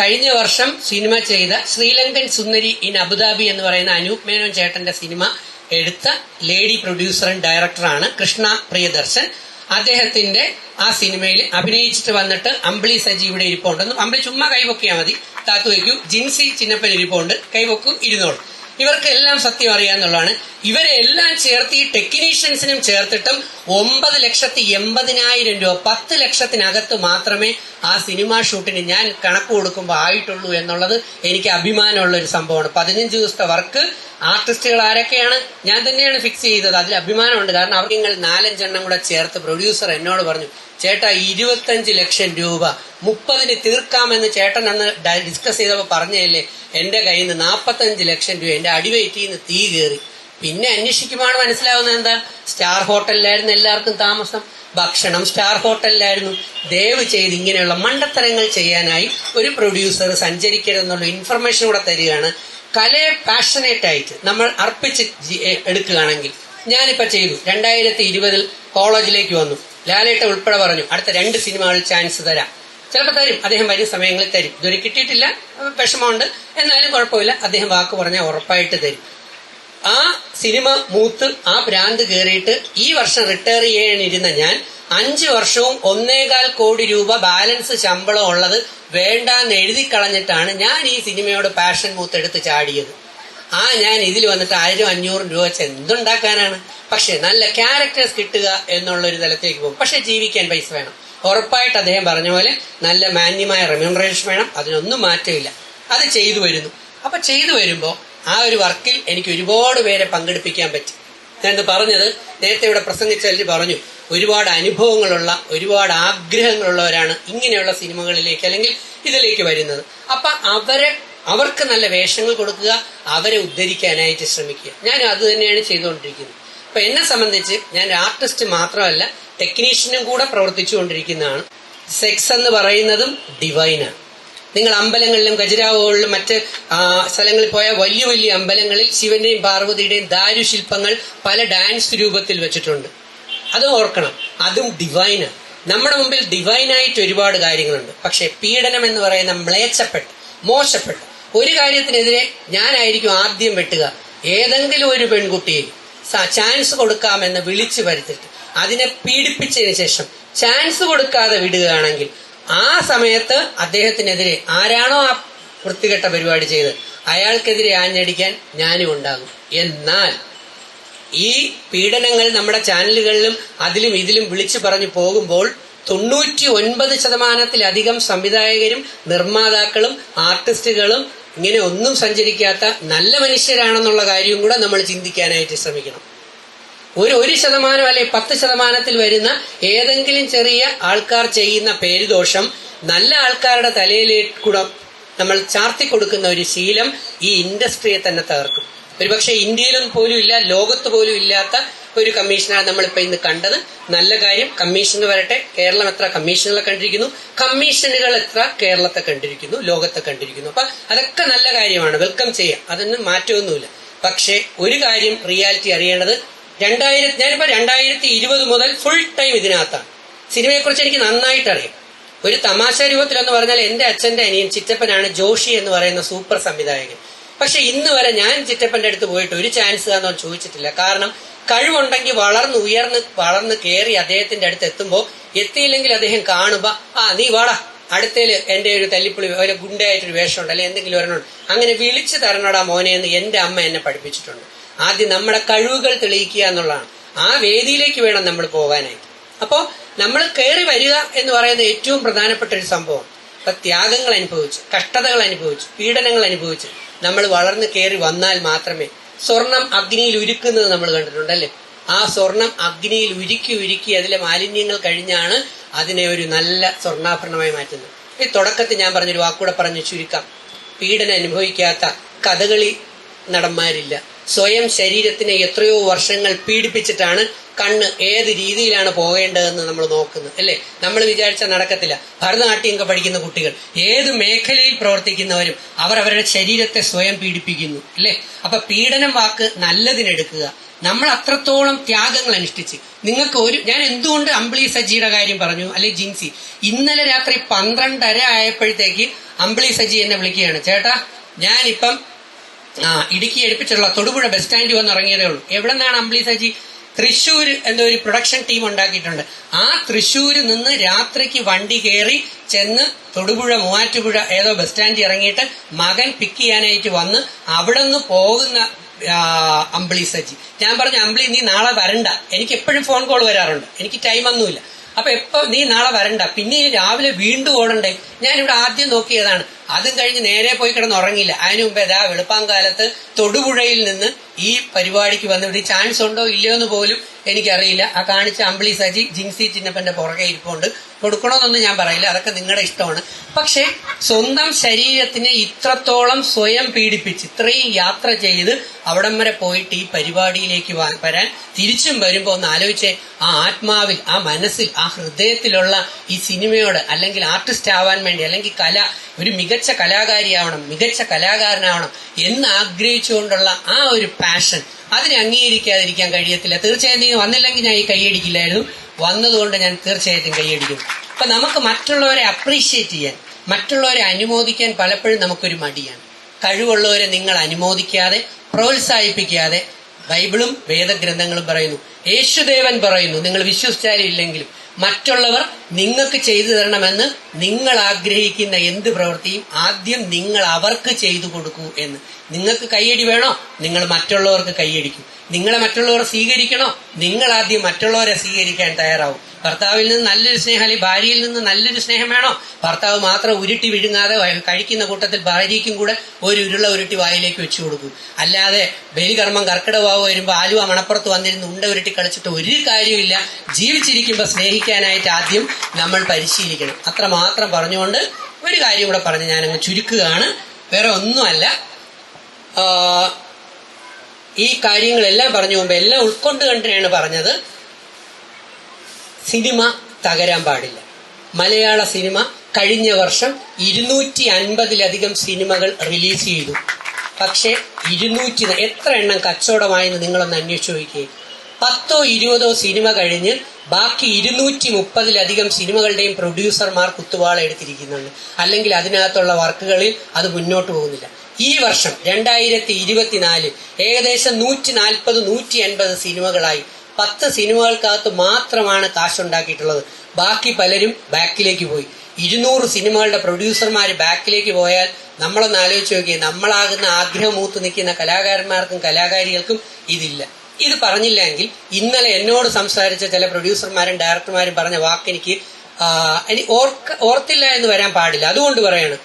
കഴിഞ്ഞ വർഷം സിനിമ ചെയ്ത ശ്രീലങ്കൻ സുന്ദരി ഇൻ അബുദാബി എന്ന് പറയുന്ന അനൂപ് മേനോൻ ചേട്ടന്റെ സിനിമ എടുത്ത ലേഡി പ്രൊഡ്യൂസറും ഡയറക്ടറാണ് കൃഷ്ണ പ്രിയദർശൻ. അദ്ദേഹത്തിന്റെ ആ സിനിമയിൽ അഭിനയിച്ചിട്ട് വന്നിട്ട് അമ്പിളി സജീവിടെ ഇരിപ്പുണ്ടെന്നും അമ്പിളി ചുമ്മാ കൈവൊക്കിയാൽ മതി. താത്തു വയ്ക്കൂ. ജിൻസി ചിന്നപ്പൻ ഇരിപ്പുണ്ട്. കൈവക്കൂ ഇരുന്നോളൂ. ഇവർക്ക് എല്ലാം സത്യം അറിയാന്നുള്ളതാണ്. ഇവരെ എല്ലാം ചേർത്ത് ഈ ടെക്നീഷ്യൻസിനും ചേർത്തിട്ടും ഒമ്പത് ലക്ഷത്തി എൺപതിനായിരം രൂപ പത്ത് ലക്ഷത്തിനകത്ത് മാത്രമേ ആ സിനിമാ ഷൂട്ടിന് ഞാൻ കണക്ക് കൊടുക്കുമ്പോൾ ആയിട്ടുള്ളൂ എന്നുള്ളത് എനിക്ക് അഭിമാനമുള്ള ഒരു സംഭവമാണ്. പതിനഞ്ച് ദിവസത്തെ വർക്ക് ആർട്ടിസ്റ്റുകൾ ആരൊക്കെയാണ്? ഞാൻ തന്നെയാണ് ഫിക്സ് ചെയ്തത്. അതിൽ അഭിമാനമുണ്ട്. കാരണം അവർ നിങ്ങൾ നാലഞ്ചെണ്ണം കൂടെ ചേർത്ത് പ്രൊഡ്യൂസർ എന്നോട് പറഞ്ഞു ചേട്ടാ ഇരുപത്തഞ്ച് ലക്ഷം രൂപ മുപ്പതിന് തീർക്കാമെന്ന് ചേട്ടൻ അന്ന് ഡിസ്കസ് ചെയ്തപ്പോൾ പറഞ്ഞല്ലേ എന്റെ കയ്യിൽ നിന്ന് നാൽപ്പത്തഞ്ച് ലക്ഷം രൂപ എന്റെ അടിവയറ്റിൽ നിന്ന് തീ കയറി പിന്നെ അന്വേഷിക്കുമ്പോൾ മനസ്സിലാവുന്നത് എന്താ? സ്റ്റാർ ഹോട്ടലിലായിരുന്നു എല്ലാവർക്കും താമസം. ഭക്ഷണം സ്റ്റാർ ഹോട്ടലിലായിരുന്നു. ദയവ് ചെയ്ത് ഇങ്ങനെയുള്ള മണ്ടത്തരങ്ങൾ ചെയ്യാനായി ഒരു പ്രൊഡ്യൂസർ സഞ്ചരിക്കരുതെന്നുള്ള ഇൻഫർമേഷൻ കൂടെ തരികയാണ് കലയെ പാഷനേറ്റ് ആയിട്ട് നമ്മൾ അർപ്പിച്ച് എടുക്കുകയാണെങ്കിൽ ഞാനിപ്പോ ചെയ്തു. രണ്ടായിരത്തി ഇരുപതിൽ കോളേജിലേക്ക് വന്നു. ലാലേട്ട ഉൾപ്പെടെ പറഞ്ഞു അടുത്ത രണ്ട് സിനിമകൾ ചാൻസ് തരാം. ചിലപ്പോൾ തരും അദ്ദേഹം വരും സമയങ്ങളിൽ തരും. ഇതുവരെ കിട്ടിയിട്ടില്ല വിഷമമുണ്ട്. എന്നാലും കുഴപ്പമില്ല അദ്ദേഹം വാക്ക് പറഞ്ഞാൽ ഉറപ്പായിട്ട് തരും. ആ സിനിമ മൂത്ത് ആ ഭ്രാന്ത് കയറിയിട്ട് ഈ വർഷം റിട്ടയർ ചെയ്യാനിരുന്ന ഞാൻ അഞ്ചു വർഷവും ഒന്നേകാൽ കോടി രൂപ ബാലൻസ് ശമ്പളം ഉള്ളത് വേണ്ടാന്ന് എഴുതി കളഞ്ഞിട്ടാണ് ഞാൻ ഈ സിനിമയോട് പാഷൻ മൂത്തെടുത്ത് ചാടിയത്. ആ ഞാൻ ഇതിൽ വന്നിട്ട് ആയിരം അഞ്ഞൂറും രൂപ വെച്ച് എന്തുണ്ടാക്കാനാണ്? പക്ഷെ നല്ല ക്യാരക്ടേഴ്സ് കിട്ടുക എന്നുള്ള ഒരു തലത്തിലേക്ക് പോകും. പക്ഷെ ജീവിക്കാൻ പൈസ വേണം. ഉറപ്പായിട്ട് അദ്ദേഹം പറഞ്ഞ പോലെ നല്ല മാന്യമായ റെമ്യൂണറേഷൻ വേണം. അതിനൊന്നും മാറ്റമില്ല. അത് ചെയ്തു വരുന്നു. അപ്പൊ ചെയ്തു വരുമ്പോൾ ആ ഒരു വർക്കിൽ എനിക്ക് ഒരുപാട് പേരെ പങ്കെടുപ്പിക്കാൻ പറ്റി. ഞാൻ പറഞ്ഞത് നേരത്തെ ഇവിടെ പ്രസംഗിച്ചതിൽ പറഞ്ഞു ഒരുപാട് അനുഭവങ്ങളുള്ള ഒരുപാട് ആഗ്രഹങ്ങളുള്ളവരാണ് ഇങ്ങനെയുള്ള സിനിമകളിലേക്ക് അല്ലെങ്കിൽ ഇതിലേക്ക് വരുന്നത്. അപ്പൊ അവരെ അവർക്ക് നല്ല വേഷങ്ങൾ കൊടുക്കുക അവരെ ഉദ്ധരിക്കാനായിട്ട് ശ്രമിക്കുക. ഞാൻ അത് തന്നെയാണ് ചെയ്തുകൊണ്ടിരിക്കുന്നത്. അപ്പൊ എന്നെ സംബന്ധിച്ച് ഞാൻ ആർട്ടിസ്റ്റ് മാത്രമല്ല ടെക്നീഷ്യനും കൂടെ പ്രവർത്തിച്ചുകൊണ്ടിരിക്കുന്നതാണ്. സെക്സ് എന്ന് പറയുന്നതും ഡിവൈനാണ് നിങ്ങൾ അമ്പലങ്ങളിലും ഖജുരാഹോകളിലും മറ്റ് സ്ഥലങ്ങളിൽ പോയ വലിയ വലിയ അമ്പലങ്ങളിൽ ശിവന്റെയും പാർവതിയുടെയും ദാരുശില്പങ്ങൾ പല ഡാൻസ് രൂപത്തിൽ വെച്ചിട്ടുണ്ട്. അത് ഓർക്കണം. അതും ഡിവൈനാണ് നമ്മുടെ മുമ്പിൽ ഡിവൈനായിട്ട് ഒരുപാട് കാര്യങ്ങളുണ്ട്. പക്ഷെ പീഡനം എന്ന് പറയുന്ന മ്ലേച്ഛപ്പെട്ട് മോശപ്പെട്ട് ഒരു കാര്യത്തിനെതിരെ ഞാനായിരിക്കും ആദ്യം വെട്ടുക. ഏതെങ്കിലും ഒരു പെൺകുട്ടിയെ ചാൻസ് കൊടുക്കാമെന്ന് വിളിച്ചു വരുത്തിട്ട് അതിനെ പീഡിപ്പിച്ചതിന് ശേഷം ചാൻസ് കൊടുക്കാതെ വിടുകയാണെങ്കിൽ ആ സമയത്ത് അദ്ദേഹത്തിനെതിരെ ആരാണോ ആ വൃത്തികെട്ട പരിപാടി ചെയ്തത് അയാൾക്കെതിരെ ആഞ്ഞടിക്കാൻ ഞാനും ഉണ്ടാകും. എന്നാൽ ഈ പീഡനങ്ങൾ നമ്മുടെ ചാനലുകളിലും അതിലും ഇതിലും വിളിച്ചു പറഞ്ഞു പോകുമ്പോൾ തൊണ്ണൂറ്റി ഒൻപത് ശതമാനത്തിലധികം സംവിധായകരും നിർമ്മാതാക്കളും ആർട്ടിസ്റ്റുകളും ഇങ്ങനെ ഒന്നും സഞ്ചരിക്കാത്ത നല്ല മനുഷ്യരാണെന്നുള്ള കാര്യവും കൂടെ നമ്മൾ ചിന്തിക്കാനായിട്ട് ശ്രമിക്കണം. ഒരു ഒരു ശതമാനം അല്ലെ പത്ത് ശതമാനത്തിൽ വരുന്ന ഏതെങ്കിലും ചെറിയ ആൾക്കാർ ചെയ്യുന്ന പേരുദോഷം നല്ല ആൾക്കാരുടെ തലയിലേക്ക് കൂടെ നമ്മൾ ചാർത്തി കൊടുക്കുന്ന ഒരു ശീലം ഈ ഇൻഡസ്ട്രിയെ തന്നെ തകർക്കും. ഒരുപക്ഷെ ഇന്ത്യയിലും പോലും ഇല്ല ലോകത്ത് പോലും ഇല്ലാത്ത ഒരു കമ്മീഷനാണ് നമ്മളിപ്പോൾ ഇന്ന് കണ്ടത്. നല്ല കാര്യം കമ്മീഷൻ വരട്ടെ കേരളം എത്ര കമ്മീഷനുകളെ കണ്ടിരിക്കുന്നു? കമ്മീഷനുകൾ എത്ര കേരളത്തെ കണ്ടിരിക്കുന്നു? ലോകത്തെ കണ്ടിരിക്കുന്നു. അപ്പൊ അതൊക്കെ നല്ല കാര്യമാണ്. വെൽക്കം ചെയ്യാം. അതൊന്നും മാറ്റമൊന്നുമില്ല. പക്ഷേ ഒരു കാര്യം റിയാലിറ്റി അറിയേണ്ടത് രണ്ടായിരത്തി ഞാനിപ്പോ രണ്ടായിരത്തി ഇരുപത് മുതൽ ഫുൾ ടൈം ഇതിനകത്താണ്. സിനിമയെക്കുറിച്ച് എനിക്ക് നന്നായിട്ട് അറിയാം ഒരു തമാശ രൂപത്തിലെന്ന് പറഞ്ഞാൽ എന്റെ അച്ഛന്റെ അനിയൻ ചിറ്റപ്പനാണ് ജോഷി എന്ന് പറയുന്ന സൂപ്പർ സംവിധായകൻ. പക്ഷെ ഇന്ന് വരെ ഞാൻ ചിറ്റപ്പന്റെ അടുത്ത് പോയിട്ട് ഒരു ചാൻസ് താന്നോ ചോദിച്ചിട്ടില്ല. കാരണം കഴിവുണ്ടെങ്കിൽ വളർന്ന് ഉയർന്ന് വളർന്ന് കയറി അദ്ദേഹത്തിന്റെ അടുത്ത് എത്തുമ്പോൾ എത്തിയില്ലെങ്കിൽ അദ്ദേഹം കാണുമ്പോ ആ നീ വാടാ അടുത്തേൽ എന്റെ ഒരു തല്ലിപ്പുളി ഒരു ഗുണ്ടയായിട്ടൊരു വേഷമുണ്ട്. അല്ലെങ്കിൽ എന്തെങ്കിലും ഒരെണ്ണം അങ്ങനെ വിളിച്ചു തരണടാ മോനെ എന്ന് എന്റെ അമ്മ എന്നെ പഠിപ്പിച്ചിട്ടുണ്ട്. ആദ്യം നമ്മുടെ കഴിവുകൾ തെളിയിക്കുക എന്നുള്ളതാണ്. ആ വേദിയിലേക്ക് വേണം നമ്മൾ പോകാനായി. അപ്പോൾ നമ്മൾ കയറി വരിക എന്ന് പറയുന്ന ഏറ്റവും പ്രധാനപ്പെട്ട ഒരു സംഭവം. അപ്പൊ ത്യാഗങ്ങൾ അനുഭവിച്ചു കഷ്ടതകൾ അനുഭവിച്ചു പീഡനങ്ങൾ അനുഭവിച്ചു നമ്മൾ വളർന്നു കയറി വന്നാൽ മാത്രമേ സ്വർണം അഗ്നിയിൽ ഉരുക്കുന്നത് നമ്മൾ കണ്ടിട്ടുണ്ട് കണ്ടിട്ടുണ്ടല്ലേ ആ സ്വർണം അഗ്നിയിൽ ഉരുക്കി ഉരുക്കി അതിലെ മാലിന്യങ്ങൾ കഴിഞ്ഞാണ് അതിനെ ഒരു നല്ല സ്വർണാഭരണമായി മാറ്റുന്നത്. ഈ തുടക്കത്തിൽ ഞാൻ പറഞ്ഞൊരു വാക്കൂടെ പറഞ്ഞു ചുരുക്കാം. പീഡനം അനുഭവിക്കാത്ത കഥകളി നടന്മാരില്ല. സ്വയം ശരീരത്തിനെ എത്രയോ വർഷങ്ങൾ പീഡിപ്പിച്ചിട്ടാണ് കണ്ണ് ഏത് രീതിയിലാണ് പോകേണ്ടതെന്ന് നമ്മൾ നോക്കുന്നത് അല്ലേ? നമ്മൾ വിചാരിച്ച നടക്കത്തില്ല. ഭരതനാട്യം ഒക്കെ പഠിക്കുന്ന കുട്ടികൾ ഏത് മേഖലയിൽ പ്രവർത്തിക്കുന്നവരും അവർ അവരുടെ ശരീരത്തെ സ്വയം പീഡിപ്പിക്കുന്നു അല്ലേ? അപ്പൊ പീഡനം വാക്ക് നല്ലതിനെടുക്കുക. നമ്മൾ അത്രത്തോളം ത്യാഗങ്ങൾ അനുഷ്ഠിച്ച്. നിങ്ങൾക്ക് ഒരു ഞാൻ എന്തുകൊണ്ട് അമ്പിളി സജിയുടെ കാര്യം പറഞ്ഞു അല്ലെ ജിൻസി? ഇന്നലെ രാത്രി പന്ത്രണ്ടര ആയപ്പോഴത്തേക്ക് അമ്പിളി സജി എന്നെ വിളിക്കുകയാണ്. ചേട്ടാ ഞാനിപ്പം ആ ഇടുക്കി എടുപ്പിച്ചിട്ടുള്ള തൊടുപുഴ ബസ് സ്റ്റാൻഡിൽ വന്ന് ഇറങ്ങിയതേ ഉള്ളൂ. എവിടെ നിന്നാണ് അമ്പിളി സജി? തൃശ്ശൂർ എന്നൊരു പ്രൊഡക്ഷൻ ടീം ഉണ്ടാക്കിയിട്ടുണ്ട്. ആ തൃശ്ശൂർ നിന്ന് രാത്രിക്ക് വണ്ടി കയറി ചെന്ന് തൊടുപുഴ മൂവാറ്റുപുഴ ഏതോ ബസ് സ്റ്റാൻഡിൽ ഇറങ്ങിയിട്ട് മകൻ പിക്ക് ചെയ്യാനായിട്ട് വന്ന് അവിടെ നിന്ന് പോകുന്ന അമ്പിളി സജി. ഞാൻ പറഞ്ഞു അമ്പിളി നീ നാളെ വരണ്ട. എനിക്ക് എപ്പോഴും ഫോൺ കോൾ വരാറുണ്ട്. എനിക്ക് ടൈം ഒന്നുമില്ല അപ്പൊ എപ്പോ നീ നാളെ വരണ്ട. പിന്നെ രാവിലെ വീണ്ടും ഓടണ്ടേ? ഞാനിവിടെ ആദ്യം നോക്കിയതാണ്. അതും കഴിഞ്ഞ് നേരെ പോയി കിടന്ന് ഉറങ്ങിയില്ല. അതിനു മുമ്പേ ദാ വെളുപ്പാങ്കാലത്ത് തൊടുപുഴയിൽ നിന്ന് ഈ പരിപാടിക്ക് വന്നിട്ട് ചാൻസ് ഉണ്ടോ ഇല്ലയോ എന്ന് പോലും എനിക്കറിയില്ല. ആ കാണിച്ച അമ്പിളി സജി ജിൻസി ചിന്നപ്പന്റെ പുറകെ ഇരിപ്പുണ്ട്. കൊടുക്കണമെന്നൊന്നും ഞാൻ പറയില്ല. അതൊക്കെ നിങ്ങളുടെ ഇഷ്ടമാണ്. പക്ഷേ സ്വന്തം ശരീരത്തിനെ ഇത്രത്തോളം സ്വയം പീഡിപ്പിച്ച് ഇത്രയും യാത്ര ചെയ്ത് അവിടം വരെ പോയിട്ട് ഈ പരിപാടിയിലേക്ക് വരാൻ തിരിച്ചും വരുമ്പോ ഒന്ന് ആലോചിച്ചേ. ആ ആത്മാവിൽ ആ മനസ്സിൽ ആ ഹൃദയത്തിലുള്ള ഈ സിനിമയോട് അല്ലെങ്കിൽ ആർട്ടിസ്റ്റ് ആവാൻ വേണ്ടി അല്ലെങ്കിൽ കല ഒരു മികച്ച കലാകാരിയാവണം മികച്ച കലാകാരനാവണം എന്ന് ആഗ്രഹിച്ചുകൊണ്ടുള്ള ആ ഒരു പാഷൻ അതിനെ അംഗീകരിക്കാതിരിക്കാൻ കഴിയത്തില്ല. തീർച്ചയായും നീ വന്നില്ലെങ്കിൽ ഞാൻ ഈ കൈയടിക്കില്ലായിരുന്നു വന്നതുകൊണ്ട് ഞാൻ തീർച്ചയായിട്ടും കൈയടിക്കും അപ്പൊ നമുക്ക് മറ്റുള്ളവരെ അപ്രീഷിയേറ്റ് ചെയ്യാൻ മറ്റുള്ളവരെ അനുമോദിക്കാൻ പലപ്പോഴും നമുക്കൊരു മടിയാണ്. കഴിവുള്ളവരെ നിങ്ങൾ അനുമോദിക്കാതെ പ്രോത്സാഹിപ്പിക്കാതെ ബൈബിളും വേദഗ്രന്ഥങ്ങളും പറയുന്നു. യേശുദേവൻ പറയുന്നു നിങ്ങൾ വിശ്വസിച്ചാലും ഇല്ലെങ്കിലും മറ്റുള്ളവർ നിങ്ങൾക്ക് ചെയ്തു തരണമെന്ന് നിങ്ങൾ ആഗ്രഹിക്കുന്ന എന്ത് പ്രവൃത്തിയും ആദ്യം നിങ്ങൾ അവർക്ക് ചെയ്തു കൊടുക്കൂ എന്ന്. നിങ്ങൾക്ക് കൈയടി വേണോ? നിങ്ങൾ മറ്റുള്ളവർക്ക് കൈയടിക്കും. നിങ്ങളെ മറ്റുള്ളവരെ സ്വീകരിക്കണോ? നിങ്ങൾ ആദ്യം മറ്റുള്ളവരെ സ്വീകരിക്കാൻ തയ്യാറാവും. ഭർത്താവിൽ നിന്ന് നല്ലൊരു സ്നേഹം അല്ലെങ്കിൽ ഭാര്യയിൽ നിന്ന് നല്ലൊരു സ്നേഹം വേണോ? ഭർത്താവ് മാത്രം ഉരുട്ടി വിഴുങ്ങാതെ കഴിക്കുന്ന കൂട്ടത്തിൽ ഭാര്യയ്ക്കും കൂടെ ഒരു ഉരുള ഉരുട്ടി വായിലേക്ക് വെച്ചു കൊടുക്കും. അല്ലാതെ ബലികർമ്മം കർക്കിടവാവ് വരുമ്പോൾ ആലുവ മണപ്പുറത്ത് വന്നിരുന്ന് ഉണ്ട ഉരുട്ടി കളിച്ചിട്ട് ഒരു കാര്യമില്ല ജീവിച്ചിരിക്കുമ്പോൾ സ്നേഹിക്കാനായിട്ട് ആദ്യം നമ്മൾ പരിശീലിക്കണം. അത്ര മാത്രം പറഞ്ഞുകൊണ്ട് ഒരു കാര്യം കൂടെ പറഞ്ഞ് ഞാനങ്ങ് ചുരുക്കുകയാണ്. വേറെ ഒന്നുമല്ല. ഈ കാര്യങ്ങളെല്ലാം പറഞ്ഞു മുമ്പ് എല്ലാം ഉൾക്കൊണ്ട് കണ്ടിനാണ് പറഞ്ഞത്. സിനിമ തകരാൻ പാടില്ല. മലയാള സിനിമ കഴിഞ്ഞ വർഷം ഇരുന്നൂറ്റി അൻപതിലധികം സിനിമകൾ റിലീസ് ചെയ്തു. പക്ഷേ ഇരുന്നൂറ്റി എത്ര എണ്ണം കച്ചവടമായെന്ന് നിങ്ങളൊന്ന് അന്വേഷിച്ചു നോക്കിയേ. പത്തോ ഇരുപതോ സിനിമ കഴിഞ്ഞ് ബാക്കി ഇരുന്നൂറ്റി മുപ്പതിലധികം സിനിമകളുടെയും പ്രൊഡ്യൂസർമാർ കുത്തുവാള എടുത്തിരിക്കുന്നുണ്ട്. അല്ലെങ്കിൽ അതിനകത്തുള്ള വർക്കുകളിൽ അത് മുന്നോട്ട് പോകുന്നില്ല. ഈ വർഷം രണ്ടായിരത്തി ഇരുപത്തിനാല് ഏകദേശം നൂറ്റി നാൽപ്പത് നൂറ്റി അൻപത് സിനിമകളായി പത്ത് സിനിമകൾക്കകത്ത് മാത്രമാണ് കാശുണ്ടാക്കിയിട്ടുള്ളത്. ബാക്കി പലരും ബാക്കിലേക്ക് പോയി. ഇരുന്നൂറ് സിനിമകളുടെ പ്രൊഡ്യൂസർമാർ ബാക്കിലേക്ക് പോയാൽ നമ്മളൊന്ന് ആലോചിച്ച് നോക്കിയാൽ നമ്മളാകുന്ന ആഗ്രഹം മൂത്ത് നിൽക്കുന്ന കലാകാരന്മാർക്കും കലാകാരികൾക്കും ഇതില്ല. ഇത് പറഞ്ഞില്ലെങ്കിൽ ഇന്നലെ എന്നോട് സംസാരിച്ച ചില പ്രൊഡ്യൂസർമാരും ഡയറക്ടർമാരും പറഞ്ഞ വാക്കെനിക്ക് ഓർക്ക ഓർത്തില്ല എന്ന് വരാൻ പാടില്ല. അതുകൊണ്ട് പറയാണ്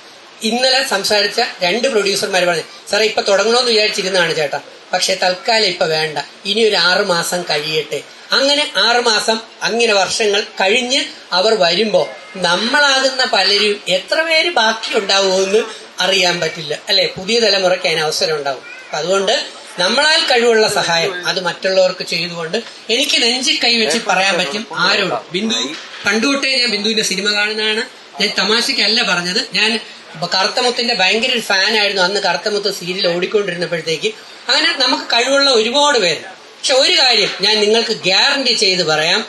ഇന്നലെ സംസാരിച്ച രണ്ട് പ്രൊഡ്യൂസർമാർ പറഞ്ഞു സാറേ ഇപ്പൊ തുടങ്ങണമെന്ന് വിചാരിച്ചിരുന്നതാണ് ചേട്ടാ. പക്ഷെ തൽക്കാലം ഇപ്പൊ വേണ്ട. ഇനി ഒരു ആറു മാസം കഴിയട്ടെ. അങ്ങനെ ആറു മാസം അങ്ങനെ വർഷങ്ങൾ കഴിഞ്ഞ് അവർ വരുമ്പോ നമ്മളാകുന്ന പലരും എത്ര പേര് ബാക്കി ഉണ്ടാവുമെന്ന് അറിയാൻ പറ്റില്ല. അല്ലെ? പുതിയ തലമുറയ്ക്ക് അതിന് അവസരം ഉണ്ടാവും അപ്പൊ അതുകൊണ്ട് നമ്മളാൽ കഴിവുള്ള സഹായം അത് മറ്റുള്ളവർക്ക് ചെയ്തുകൊണ്ട് എനിക്ക് നെഞ്ചി കൈവച്ച് പറയാൻ പറ്റും. ആരോടും. ബിന്ദു പണ്ടുകൊട്ടേ ഞാൻ ബിന്ദുവിന്റെ സിനിമ കാണുന്നതാണ്. ഞാൻ തമാശക്കല്ല പറഞ്ഞത്. ഞാൻ കറുത്തമുത്തിന്റെ ഭയങ്കര ഒരു ഫാനായിരുന്നു അന്ന് കറുത്തമുത്ത് സീരിയൽ ഓടിക്കൊണ്ടിരുന്നപ്പോഴത്തേക്ക്. അങ്ങനെ നമുക്ക് കഴിവുള്ള ഒരുപാട് പേര്. പക്ഷെ ഒരു കാര്യം ഞാൻ നിങ്ങൾക്ക് ഗ്യാരണ്ടി ചെയ്ത് പറയാം.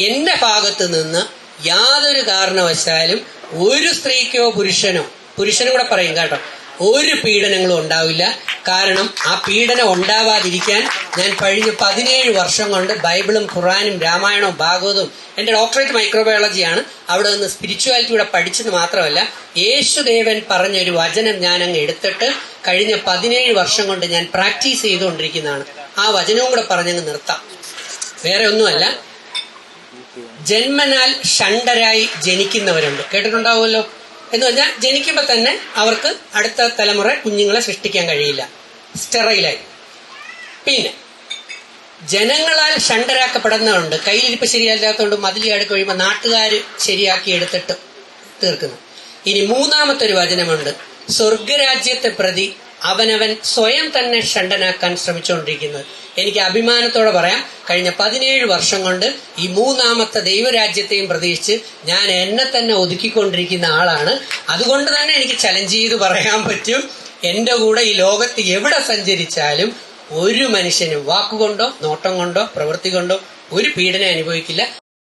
എന്റെ ഭാഗത്ത് നിന്ന് യാതൊരു കാരണവശാലും ഒരു സ്ത്രീക്കോ പുരുഷനോ പുരുഷനും കൂടെ പറയും കേട്ടോ. ഒരു പീഡനങ്ങളും ഉണ്ടാവില്ല. കാരണം ആ പീഡനം ഉണ്ടാവാതിരിക്കാൻ ഞാൻ കഴിഞ്ഞ പതിനേഴ് വർഷം കൊണ്ട് ബൈബിളും ഖുറാനും രാമായണവും ഭാഗവതവും എന്റെ ഡോക്ടറേറ്റ് മൈക്രോബയോളജിയാണ്. അവിടെ നിന്ന് സ്പിരിച്വാലിറ്റിയുടെ പഠിച്ചത് മാത്രമല്ല യേശുദേവൻ പറഞ്ഞൊരു വചനം ഞാൻ അങ്ങ് എടുത്തിട്ട് കഴിഞ്ഞ പതിനേഴ് വർഷം കൊണ്ട് ഞാൻ പ്രാക്ടീസ് ചെയ്തുകൊണ്ടിരിക്കുന്നതാണ്. ആ വചനവും കൂടെ പറഞ്ഞങ്ങ് നിർത്താം. വേറെ ഒന്നുമല്ല ജന്മനാൽ ഷണ്ടരായി ജനിക്കുന്നവരുണ്ട്. കേട്ടിട്ടുണ്ടാവുമല്ലോ? എന്ന് പറഞ്ഞാൽ ജനിക്കുമ്പോൾ തന്നെ അവർക്ക് അടുത്ത തലമുറ കുഞ്ഞുങ്ങളെ സൃഷ്ടിക്കാൻ കഴിയില്ല. സ്റ്റെറൈലായി. പിന്നെ ജനങ്ങളാൽ ഷണ്ടരാക്കപ്പെടുന്നവരുണ്ട് കയ്യിലിരിപ്പ് ശരിയല്ലാത്തതുകൊണ്ട് മതിലി അടുക്ക് കഴിയുമ്പോൾ നാട്ടുകാർ ശരിയാക്കി എടുത്തിട്ട് തീർക്കുന്നു. ഇനി മൂന്നാമത്തെ ഒരു വചനമുണ്ട്. സ്വർഗരാജ്യത്തെ പ്രതി അവനവൻ സ്വയം തന്നെ ഷണ്ടനാക്കാൻ ശ്രമിച്ചുകൊണ്ടിരിക്കുന്നത്. എനിക്ക് അഭിമാനത്തോടെ പറയാം കഴിഞ്ഞ പതിനേഴ് വർഷം കൊണ്ട് ഈ മൂന്നാമത്തെ ദൈവരാജ്യത്തെയും പ്രതീക്ഷിച്ച് ഞാൻ എന്നെ തന്നെ ഒതുക്കിക്കൊണ്ടിരിക്കുന്ന ആളാണ്. അതുകൊണ്ട് തന്നെ എനിക്ക് ചലഞ്ച് ചെയ്ത് പറയാൻ പറ്റും എന്റെ കൂടെ ഈ ലോകത്ത് എവിടെ സഞ്ചരിച്ചാലും ഒരു മനുഷ്യനും വാക്കുകൊണ്ടോ നോട്ടം കൊണ്ടോ പ്രവൃത്തി കൊണ്ടോ ഒരു പീഡനം അനുഭവിക്കില്ല.